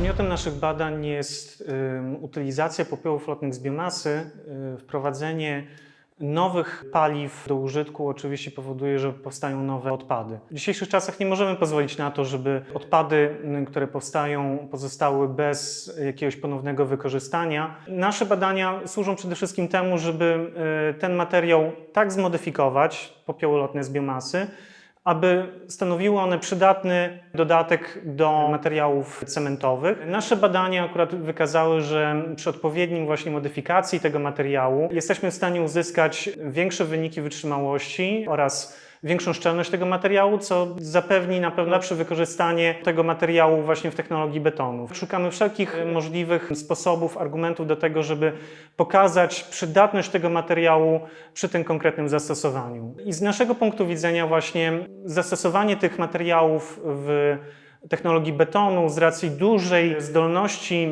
Przedmiotem naszych badań jest utylizacja popiołów lotnych z biomasy. Y, Wprowadzenie nowych paliw do użytku oczywiście powoduje, że powstają nowe odpady. W dzisiejszych czasach nie możemy pozwolić na to, żeby odpady, y, które powstają, pozostały bez jakiegoś ponownego wykorzystania. Nasze badania służą przede wszystkim temu, żeby y, ten materiał tak zmodyfikować, popioły lotne z biomasy, aby stanowiły one przydatny dodatek do materiałów cementowych. Nasze badania akurat wykazały, że przy odpowiednim właśnie modyfikacji tego materiału jesteśmy w stanie uzyskać większe wyniki wytrzymałości oraz większą szczelność tego materiału, co zapewni na pewno lepsze wykorzystanie tego materiału właśnie w technologii betonu. Szukamy wszelkich możliwych sposobów, argumentów do tego, żeby pokazać przydatność tego materiału przy tym konkretnym zastosowaniu. I z naszego punktu widzenia właśnie zastosowanie tych materiałów w technologii betonu z racji dużej zdolności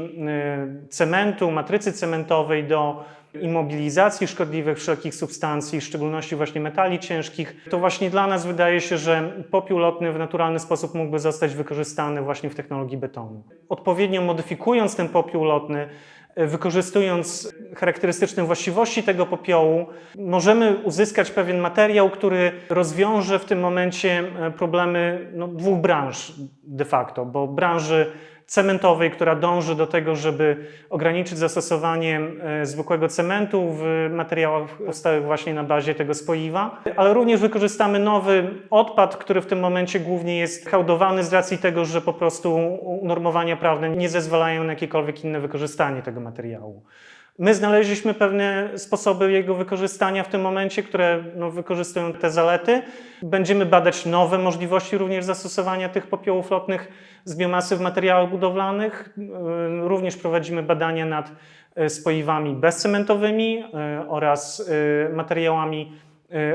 y, cementu, matrycy cementowej do imobilizacji szkodliwych wszelkich substancji, w szczególności właśnie metali ciężkich, to właśnie dla nas wydaje się, że popiół lotny w naturalny sposób mógłby zostać wykorzystany właśnie w technologii betonu. Odpowiednio modyfikując ten popiół lotny, wykorzystując charakterystyczne właściwości tego popiołu, możemy uzyskać pewien materiał, który rozwiąże w tym momencie e, problemy no, dwóch branż de facto, bo branży cementowej, która dąży do tego, żeby ograniczyć zastosowanie e, zwykłego cementu w materiałach powstałych właśnie na bazie tego spoiwa, ale również wykorzystamy nowy odpad, który w tym momencie głównie jest hołdowany z racji tego, że po prostu unormowania prawne nie zezwalają na jakiekolwiek inne wykorzystanie tego materiału. My znaleźliśmy pewne sposoby jego wykorzystania w tym momencie, które no, wykorzystują te zalety. Będziemy badać nowe możliwości również zastosowania tych popiołów lotnych z biomasy w materiałach budowlanych. Yy, Również prowadzimy badania nad yy, spoiwami bezcementowymi yy, oraz materiałami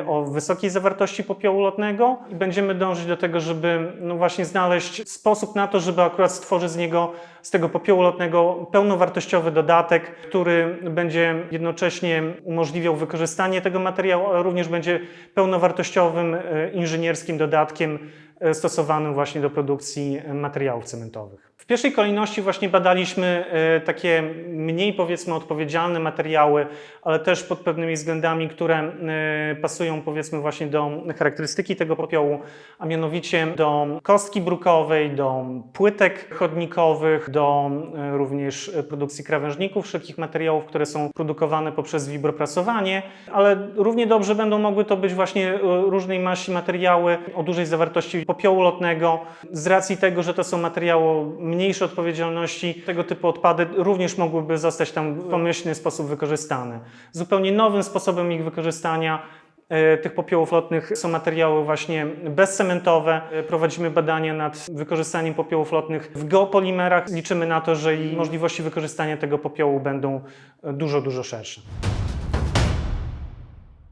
o wysokiej zawartości popiołu lotnego i będziemy dążyć do tego, żeby no właśnie znaleźć sposób na to, żeby akurat stworzyć z niego, z tego popiołu lotnego pełnowartościowy dodatek, który będzie jednocześnie umożliwiał wykorzystanie tego materiału, ale również będzie pełnowartościowym e, inżynierskim dodatkiem e, stosowanym właśnie do produkcji materiałów cementowych. W pierwszej kolejności właśnie badaliśmy e, takie mniej powiedzmy odpowiedzialne materiały, ale też pod pewnymi względami, które e, pasują powiedzmy właśnie do charakterystyki tego popiołu, a mianowicie do kostki brukowej, do płytek chodnikowych, do e, również produkcji krawężników, wszelkich materiałów, które są produkowane poprzez wibroprasowanie, ale równie dobrze będą mogły to być właśnie różnej maści materiały o dużej zawartości popiołu lotnego. Z racji tego, że to są materiały mniejszej odpowiedzialności, tego typu odpady również mogłyby zostać tam w pomyślny sposób wykorzystane. Zupełnie nowym sposobem ich wykorzystania e, tych popiołów lotnych są materiały właśnie bezcementowe. E, Prowadzimy badania nad wykorzystaniem popiołów lotnych w geopolimerach. Liczymy na to, że i możliwości wykorzystania tego popiołu będą e, dużo, dużo szersze.